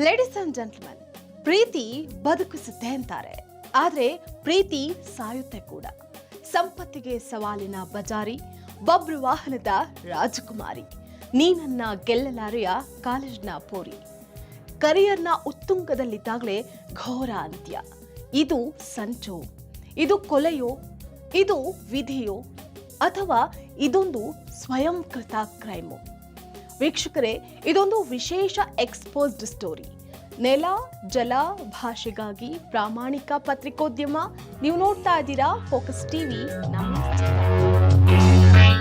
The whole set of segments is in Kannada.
ಲೇಡೀಸ್ ಅಂಡ್ ಜೆಂಟ್ಲ್ಮನ್ ಪ್ರೀತಿ ಬದುಕಿಸುತ್ತೆ ಅಂತಾರೆ. ಆದ್ರೆ ಪ್ರೀತಿ ಸಾಯುತ್ತೆ ಕೂಡ. ಸಂಪತ್ತಿಗೆ ಸವಾಲಿನ ಬಜಾರಿ, ಬಬ್ರು ವಾಹನದ ರಾಜಕುಮಾರಿ, ನೀನನ್ನ ಗೆಲ್ಲಲಾರೆಯ ಕಾಲೇಜ್ನ ಪೋರಿ. ಕರಿಯರ್ನ ಉತ್ತುಂಗದಲ್ಲಿದ್ದಾಗಲೇ ಘೋರ ಅಂತ್ಯ. ಇದು ಸಂಚೋ, ಇದು ಕೊಲೆಯೋ, ಇದು ವಿಧಿಯೋ, ಅಥವಾ ಇದೊಂದು ಸ್ವಯಂಕೃತ ಕ್ರೈಮು? ವೀಕ್ಷಕರೇ, ಇದೊಂದು ವಿಶೇಷ ಎಕ್ಸ್ಪೋಸ್ಡ್ ಸ್ಟೋರಿ ನೆಲ, ಜಲ ಭಾಷೆಗಾಗಿ ಪ್ರಾಮಾಣಿಕ ಪತ್ರಿಕೋದ್ಯಮ. ನೀವು ನೋಡ್ತಾ ಇದ್ದೀರಾ ಫೋಕಸ್ ಟಿವಿ ನಮ್ಮ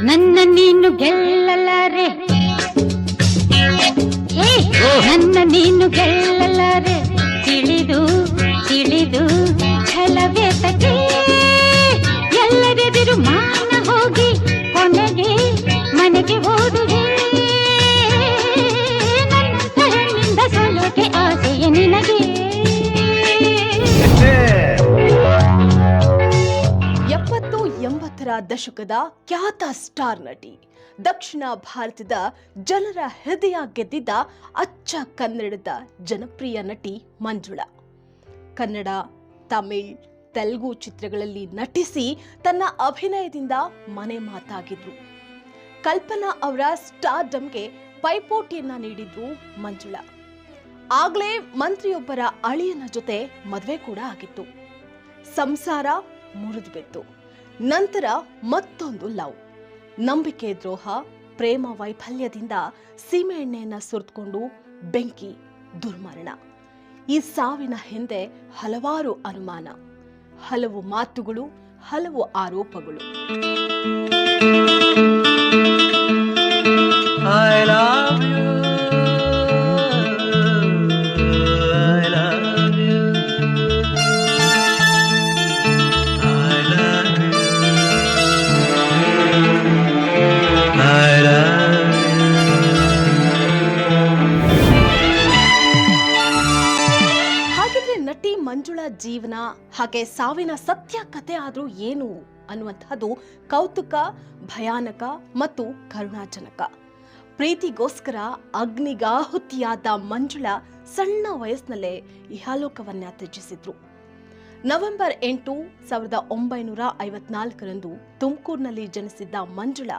ನನ್ನ ನೀನು ಗೆಲ್ಲಲಾರೆ. ನನ್ನ ನೀನು ಗೆಲ್ಲಲಾರೆ. ತಿಳಿದು ತಿಳಿದು, ಛಲವೇ ಎಲ್ಲರೆದುರು ಮಾನ ಹೋಗಿ, ಕೊನೆಗೆ ಮನೆಗೆ ಹೋದುವೆ ದಶಕದ ಖ್ಯಾತ ಸ್ಟಾರ್ ನಟಿ. ದಕ್ಷಿಣ ಭಾರತದ ಜನರ ಹೃದಯ ಗೆದ್ದಿದ್ದ ಅಚ್ಚ ಕನ್ನಡದ ಜನಪ್ರಿಯ ನಟಿ ಮಂಜುಳಾ. ಕನ್ನಡ, ತಮಿಳ್, ತೆಲುಗು ಚಿತ್ರಗಳಲ್ಲಿ ನಟಿಸಿ ತನ್ನ ಅಭಿನಯದಿಂದ ಮನೆ ಮಾತಾಗಿದ್ರು. ಕಲ್ಪನಾ ಅವರ ಸ್ಟಾರ್ಡಮ್ಗೆ ಪೈಪೋಟಿಯನ್ನ ನೀಡಿದ್ರು ಮಂಜುಳಾ. ಆಗ್ಲೇ ಮಂತ್ರಿಯೊಬ್ಬರ ಅಳಿಯನ ಜೊತೆ ಮದುವೆ ಕೂಡ ಆಗಿತ್ತು. ಸಂಸಾರ ಮುರಿದು ಬಿತ್ತು. ನಂತರ ಮತ್ತೊಂದು ಲವ್. ನಂಬಿಕೆ ದ್ರೋಹ, ಪ್ರೇಮ ವೈಫಲ್ಯದಿಂದ ಸೀಮೆ ಎಣ್ಣೆಯನ್ನ ಸುರಿದುಕೊಂಡು ಬೆಂಕಿ, ದುರ್ಮರಣ. ಈ ಸಾವಿನ ಹಿಂದೆ ಹಲವಾರು ಅನುಮಾನ, ಹಲವು ಮಾತುಗಳು, ಹಲವು ಆರೋಪಗಳು. ಜೀವನ ಹಾಗೆ ಸಾವಿನ ಸತ್ಯ ಕತೆ ಆದರೂ ಏನು ಅನ್ನುವಂತಹದ್ದು ಕೌತುಕ, ಭಯಾನಕ ಮತ್ತು ಕರುಣಾಜನಕ. ಪ್ರೀತಿಗೋಸ್ಕರ ಅಗ್ನಿಗಾಹುತಿಯಾದ ಮಂಜುಳ ಸಣ್ಣ ವಯಸ್ಸಿನಲ್ಲೇ ಇಹಾಲೋಕವನ್ನ ತ್ಯಜಿಸಿದ್ರು. ನವೆಂಬರ್ ಎಂಟು ಸಾವಿರದ ಒಂಬೈನೂರ ಐವತ್ನಾಲ್ಕರಂದು ತುಮಕೂರಿನಲ್ಲಿ ಜನಿಸಿದ್ದ ಮಂಜುಳ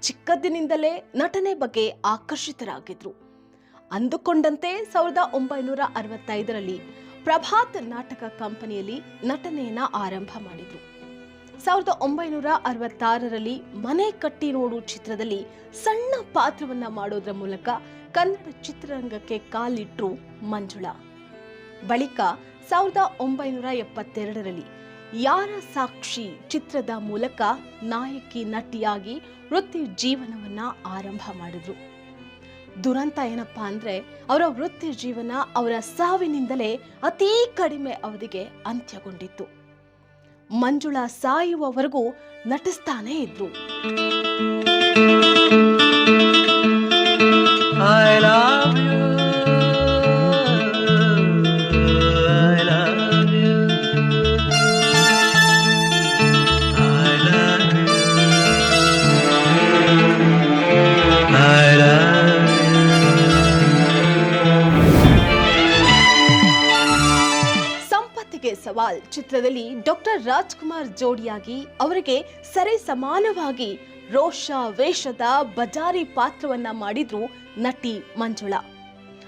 ಚಿಕ್ಕಂದಿನಿಂದಲೇ ನಟನೆ ಬಗ್ಗೆ ಆಕರ್ಷಿತರಾಗಿದ್ರು. ಅಂದುಕೊಂಡಂತೆ ಸಾವಿರದ ಒಂಬೈನೂರ ಅರವತ್ತೈದರಲ್ಲಿ ಪ್ರಭಾತ್ ನಾಟಕ ಕಂಪನಿಯಲ್ಲಿ ನಟನೆಯನ್ನ ಆರಂಭ ಮಾಡಿದ್ರು. ಸಾವಿರದ ಒಂಬೈನೂರ ಅರವತ್ತಾರರಲ್ಲಿ ಮನೆ ಕಟ್ಟಿ ನೋಡು ಚಿತ್ರದಲ್ಲಿ ಸಣ್ಣ ಪಾತ್ರವನ್ನ ಮಾಡೋದ್ರ ಮೂಲಕ ಕನ್ನಡ ಚಿತ್ರರಂಗಕ್ಕೆ ಕಾಲಿಟ್ರು ಮಂಜುಳಾ. ಬಳಿಕ ಸಾವಿರದ ಒಂಬೈನೂರ ಎಪ್ಪತ್ತೆರಡರಲ್ಲಿ ಯಾರ ಸಾಕ್ಷಿ ಚಿತ್ರದ ಮೂಲಕ ನಾಯಕಿ ನಟಿಯಾಗಿ ವೃತ್ತಿ ಜೀವನವನ್ನ ಆರಂಭ ಮಾಡಿದ್ರು. ದುರಂತ ಏನಪ್ಪಾ ಅಂದ್ರೆ ಅವರ ವೃತ್ತಿ ಜೀವನ ಅವರ ಸಾವಿನಿಂದಲೇ ಅತೀ ಕಡಿಮೆ ಅವಧಿಗೆ ಅಂತ್ಯಗೊಂಡಿತ್ತು. ಮಂಜುಳಾ ಸಾಯುವವರೆಗೂ ನಟಿಸ್ತಾನೇ ಇದ್ರು. ಚಿತ್ರದಲ್ಲಿ ಡಾಕ್ಟರ್ ರಾಜ್ಕುಮಾರ್ ಜೋಡಿಯಾಗಿ ಅವರಿಗೆ ಸರಿ ಸಮಾನವಾಗಿ ರೋಷ, ವೇಷದ ಬಜಾರಿ ಪಾತ್ರವನ್ನ ಮಾಡಿದ್ರು ನಟಿ ಮಂಜುಳಾ.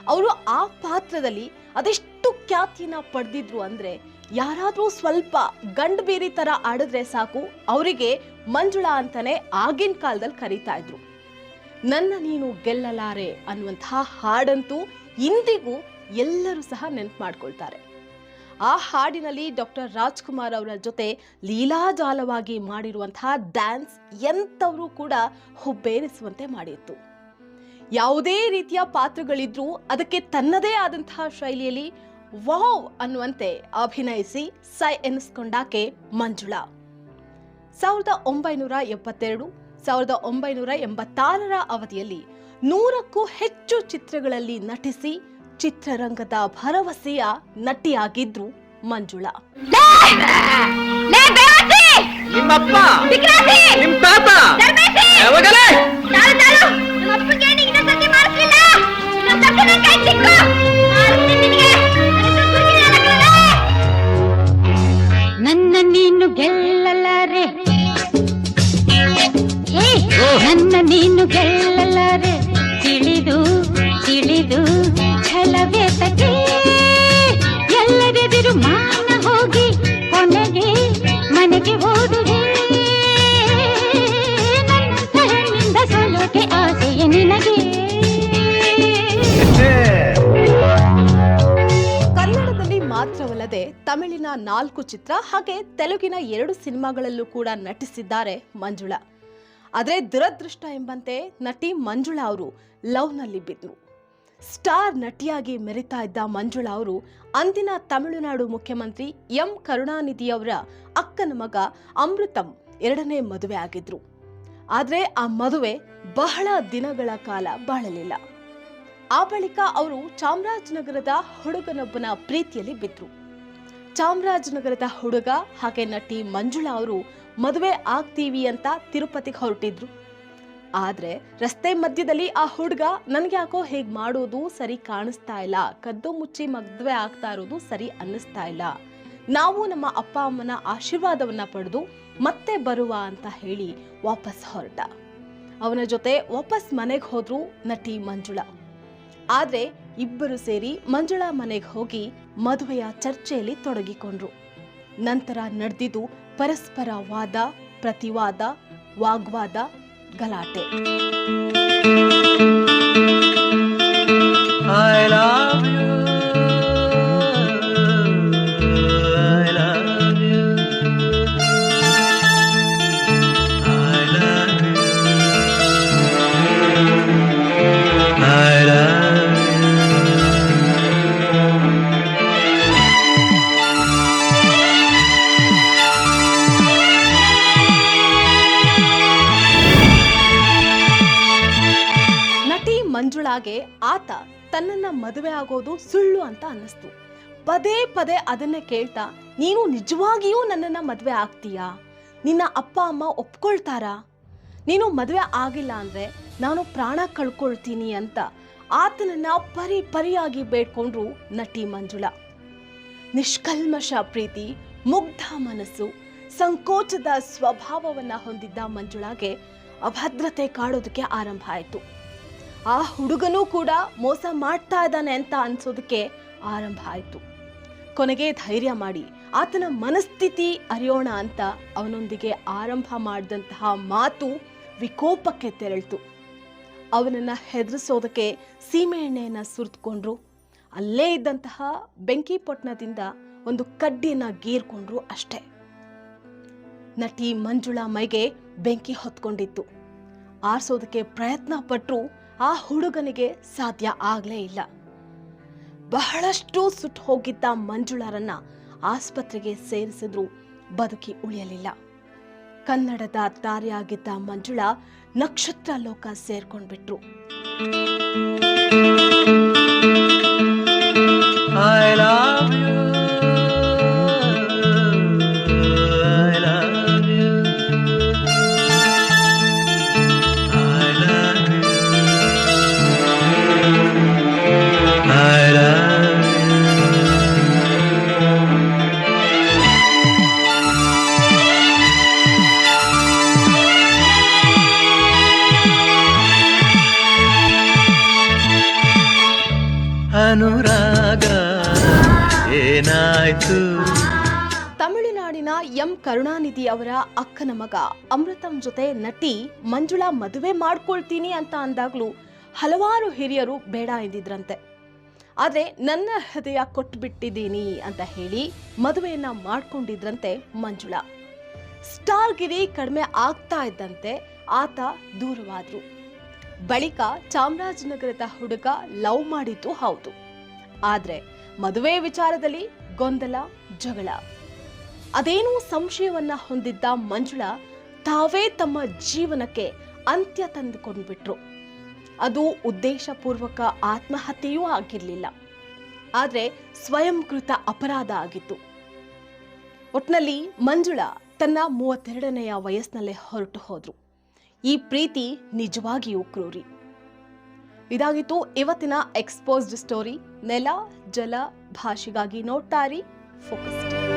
ಅವರು ಆ ಪಾತ್ರದಲ್ಲಿ ಅದೆಷ್ಟು ಖ್ಯಾತಿಯನ್ನ ಪಡೆದಿದ್ರು ಅಂದ್ರೆ ಯಾರಾದ್ರೂ ಸ್ವಲ್ಪ ಗಂಡು ಬೀರಿ ತರ ಆಡಿದ್ರೆ ಸಾಕು, ಅವರಿಗೆ ಮಂಜುಳಾ ಅಂತಾನೆ ಆಗಿನ ಕಾಲದಲ್ಲಿ ಕರೀತಾ ಇದ್ರು. ನನ್ನ ನೀನು ಗೆಲ್ಲಲಾರೆ ಅನ್ನುವಂತಹ ಹಾಡಂತೂ ಇಂದಿಗೂ ಎಲ್ಲರೂ ಸಹ ನೆನಪು ಮಾಡ್ಕೊಳ್ತಾರೆ. ಆ ಹಾಡಿನಲ್ಲಿ ಡಾಕ್ಟರ್ ರಾಜ್ಕುಮಾರ್ ಅವರ ಜೊತೆ ಲೀಲಾಜಾಲವಾಗಿ ಮಾಡಿರುವಂತಹ ಡ್ಯಾನ್ಸ್ ಎಂಥವರು ಕೂಡ ಹುಬ್ಬೇರಿಸುವಂತೆ ಮಾಡಿತ್ತು. ಯಾವುದೇ ರೀತಿಯ ಪಾತ್ರಗಳಿದ್ರೂ ಅದಕ್ಕೆ ತನ್ನದೇ ಆದಂತಹ ಶೈಲಿಯಲ್ಲಿ ವಾವ್ ಅನ್ನುವಂತೆ ಅಭಿನಯಿಸಿ ಸೈ ಎನಿಸ್ಕೊಂಡಾಕೆ ಮಂಜುಳಾ. ಸಾವಿರದ ಒಂಬೈನೂರ ಎಪ್ಪತ್ತೆರಡು, ಸಾವಿರದ ಒಂಬೈನೂರ ಎಂಬತ್ತಾರರ ಅವಧಿಯಲ್ಲಿ ನೂರಕ್ಕೂ ಹೆಚ್ಚು ಚಿತ್ರಗಳಲ್ಲಿ ನಟಿಸಿ ಚಿತ್ರರಂಗದ ಭರವಸೆಯ ನಟಿಯಾಗಿದ್ರು ಮಂಜುಳಾ. ನಿಮ್ಮಪ್ಪ ತಮಿಳಿನ ನಾಲ್ಕು ಚಿತ್ರ ಹಾಗೆ ತೆಲುಗಿನ ಎರಡು ಸಿನಿಮಾಗಳಲ್ಲೂ ಕೂಡ ನಟಿಸಿದ್ದಾರೆ ಮಂಜುಳಾ. ಆದರೆ ದುರದೃಷ್ಟ ಎಂಬಂತೆ ನಟಿ ಮಂಜುಳಾ ಅವರು ಲವ್ನಲ್ಲಿ ಬಿದ್ದರು ಸ್ಟಾರ್ ನಟಿಯಾಗಿ ಮೆರಿತಾ ಇದ್ದ ಮಂಜುಳಾ ಅವರು ಅಂದಿನ ತಮಿಳುನಾಡು ಮುಖ್ಯಮಂತ್ರಿ ಎಂ ಕರುಣಾನಿಧಿಯವರ ಅಕ್ಕನ ಮಗ ಅಮೃತಂ ಎರಡನೇ ಮದುವೆ ಆಗಿದ್ರು. ಆದರೆ ಆ ಮದುವೆ ಬಹಳ ದಿನಗಳ ಕಾಲ ಬಾಳಲಿಲ್ಲ. ಆ ಬಳಿಕ ಅವರು ಚಾಮರಾಜನಗರದ ಹುಡುಗನೊಬ್ಬನ ಪ್ರೀತಿಯಲ್ಲಿ ಬಿದ್ರು. ಚಾಮರಾಜನಗರದ ಹುಡುಗ ಹಾಗೆ ನಟಿ ಮಂಜುಳಾ ಅವರು ಮದುವೆ ಆಗ್ತೀವಿ ಅಂತ ತಿರುಪತಿಗೆ ಹೊರಟಿದ್ರು. ಆದ್ರೆ ರಸ್ತೆ ಮಧ್ಯದಲ್ಲಿ ಆ ಹುಡುಗ ನನ್ಗೆ ಯಾಕೋ ಹೇಗ್ ಮಾಡೋದು ಸರಿ ಕಾಣಿಸ್ತಾ ಇಲ್ಲ, ಕದ್ದು ಮುಚ್ಚಿ ಮದುವೆ ಆಗ್ತಾ ಇರೋದು ಸರಿ ಅನ್ನಿಸ್ತಾ ಇಲ್ಲ. ನಾವು ನಮ್ಮ ಅಪ್ಪ ಅಮ್ಮನ ಆಶೀರ್ವಾದವನ್ನ ಪಡೆದು ಮತ್ತೆ ಬರುವ ಅಂತ ಹೇಳಿ ವಾಪಸ್ ಹೊರಟ. ಅವನ ಜೊತೆ ವಾಪಸ್ ಮನೆಗೆ ಹೋದ್ರು ನಟಿ ಮಂಜುಳಾ. ಆದ್ರೆ ಇಬ್ಬರು ಸೇರಿ ಮಂಜುಳಾ ಮನೆಗೆ ಹೋಗಿ ಮದುವೆಯ ಚರ್ಚೆಯಲ್ಲಿ ತೊಡಗಿಕೊಂಡ್ರು. ನಂತರ ನಡೆದಿದ್ದು ಪರಸ್ಪರ ವಾದ, ಪ್ರತಿವಾದ, ವಾಗ್ವಾದ, ಗಲಾಟೆ. ಮಂಜುಳಾಗೆ ಆತ ತನ್ನನ್ನ ಮದುವೆ ಆಗೋದು ಸುಳ್ಳು ಅಂತ ಅನ್ನಿಸ್ತು. ಪದೇ ಪದೇ ಅದನ್ನ ಕೇಳ್ತಾ, ನೀನು ನಿಜವಾಗಿಯೂ ನನ್ನನ್ನ ಮದುವೆ ಆಗ್ತೀಯಾ? ನಿನ್ನ ಅಪ್ಪ, ಅಮ್ಮ ಒಪ್ಕೊಳ್ತಾರಾ? ನೀನು ಮದುವೆ ಆಗಿಲ್ಲ ಅಂದ್ರೆ ನಾನು ಪ್ರಾಣ ಕಳ್ಕೊಳ್ತೀನಿ ಅಂತ ಆತನನ್ನ ಪರಿ ಪರಿಯಾಗಿ ಬೇಡ್ಕೊಂಡ್ರು ನಟಿ ಮಂಜುಳಾ. ನಿಷ್ಕಲ್ಮಶ ಪ್ರೀತಿ, ಮುಗ್ಧ ಮನಸ್ಸು, ಸಂಕೋಚದ ಸ್ವಭಾವವನ್ನ ಹೊಂದಿದ್ದ ಮಂಜುಳಾಗೆ ಅಭದ್ರತೆ ಕಾಡೋದಕ್ಕೆ ಆರಂಭ ಆಯಿತು. ಆ ಹುಡುಗನೂ ಕೂಡ ಮೋಸ ಮಾಡ್ತಾ ಇದ್ದಾನೆ ಅಂತ ಅನ್ಸೋದಕ್ಕೆ ಆರಂಭ ಆಯಿತು. ಕೊನೆಗೆ ಧೈರ್ಯ ಮಾಡಿ, ಆತನ ಮನಸ್ಥಿತಿ ಅರಿಯೋಣ ಅಂತ ಅವನೊಂದಿಗೆ ಆರಂಭ ಮಾಡಿದಂತಹ ಮಾತು ವಿಕೋಪಕ್ಕೆ ತೆರಳಿತು. ಅವನನ್ನ ಹೆದರಿಸೋದಕ್ಕೆ ಸೀಮೆ ಎಣ್ಣೆಯನ್ನ ಸುರಿದುಕೊಂಡ್ರು. ಅಲ್ಲೇ ಇದ್ದಂತಹ ಬೆಂಕಿ ಪೊಟ್ಣದಿಂದ ಒಂದು ಕಡ್ಡಿಯನ್ನು ಗೀರ್ಕೊಂಡ್ರು ಅಷ್ಟೇ. ನಟಿ ಮಂಜುಳಾ ಮೈಗೆ ಬೆಂಕಿ ಹೊತ್ಕೊಂಡಿತ್ತು. ಆರಿಸೋದಕ್ಕೆ ಪ್ರಯತ್ನ ಪಟ್ಟರು ಆ ಹುಡುಗನಿಗೆ ಸಾಧ್ಯ ಆಗ್ಲೇ ಇಲ್ಲ. ಬಹಳಷ್ಟು ಸುಟ್ಟು ಹೋಗಿದ್ದ ಮಂಜುಳರನ್ನ ಆಸ್ಪತ್ರೆಗೆ ಸೇರಿಸಿದ್ರು ಬದುಕಿ ಉಳಿಯಲಿಲ್ಲ. ಕನ್ನಡದ ತಾರೆಯಾಗಿದ್ದ ಮಂಜುಳಾ ನಕ್ಷತ್ರ ಲೋಕ ಸೇರ್ಕೊಂಡ್ಬಿಟ್ರು. ತಮಿಳುನಾಡಿನ ಎಂ. ಕರುಣಾನಿಧಿ ಅವರ ಅಕ್ಕನ ಮಗ. ಅಮೃತಂ ಜೊತೆ ನಟಿ ಮಂಜುಳಾ ಮದುವೆ ಮಾಡ್ಕೊಳ್ತೀನಿ ಅಂತ ಅಂದಾಗ್ಲೂ ಹಲವಾರು ಹಿರಿಯರು ಬೇಡ ಎಂದಿದ್ರಂತೆ. ಆದ್ರೆ ನನ್ನ ಹೃದಯ ಕೊಟ್ಬಿಟ್ಟಿದ್ದೀನಿ ಅಂತ ಹೇಳಿ ಮದುವೆಯನ್ನ ಮಾಡ್ಕೊಂಡಿದ್ರಂತೆ ಮಂಜುಳಾ. ಸ್ಟಾರ್ ಗಿರಿ ಕಡಿಮೆ ಆಗ್ತಾ ಇದ್ದಂತೆ ಆತ ದೂರವಾದ್ರು. ಬಳಿಕ ಚಾಮರಾಜನಗರದ ಹುಡುಗ ಲವ್ ಮಾಡಿದ್ದು ಹೌದು. ಆದ್ರೆ ಮದುವೆ ವಿಚಾರದಲ್ಲಿ ಗೊಂದಲ, ಜಗಳ. ಅದೇನೂ ಸಂಶಯವನ್ನ ಹೊಂದಿದ್ದ ಮಂಜುಳಾ ತಾವೇ ತಮ್ಮ ಜೀವನಕ್ಕೆ ಅಂತ್ಯ ತಂದುಕೊಂಡ್ಬಿಟ್ರು. ಅದು ಉದ್ದೇಶಪೂರ್ವಕ ಆತ್ಮಹತ್ಯೆಯೂ ಆಗಿರಲಿಲ್ಲ. ಆದ್ರೆ ಸ್ವಯಂಕೃತ ಅಪರಾಧ ಆಗಿತ್ತು. ಒಟ್ನಲ್ಲಿ ಮಂಜುಳಾ ತನ್ನ ಮೂವತ್ತೆರಡನೆಯ ವಯಸ್ಸಿನಲ್ಲೇ ಹೊರಟು ಹೋದ್ರು. ಈ ಪ್ರೀತಿ ನಿಜವಾಗಿಯೂ ಕ್ರೂರಿ. ಇದಾಗಿತ್ತು ಇವತ್ತಿನ ಎಕ್ಸ್ಪೋಸ್ಡ್ ಸ್ಟೋರಿ ನೆಲ, ಜಲ, ಭಾಷೆಗಾಗಿ ನೋಡ್ತಾರಿ ಫೋಕಸ್ಡ್ ಫೋಕಸ್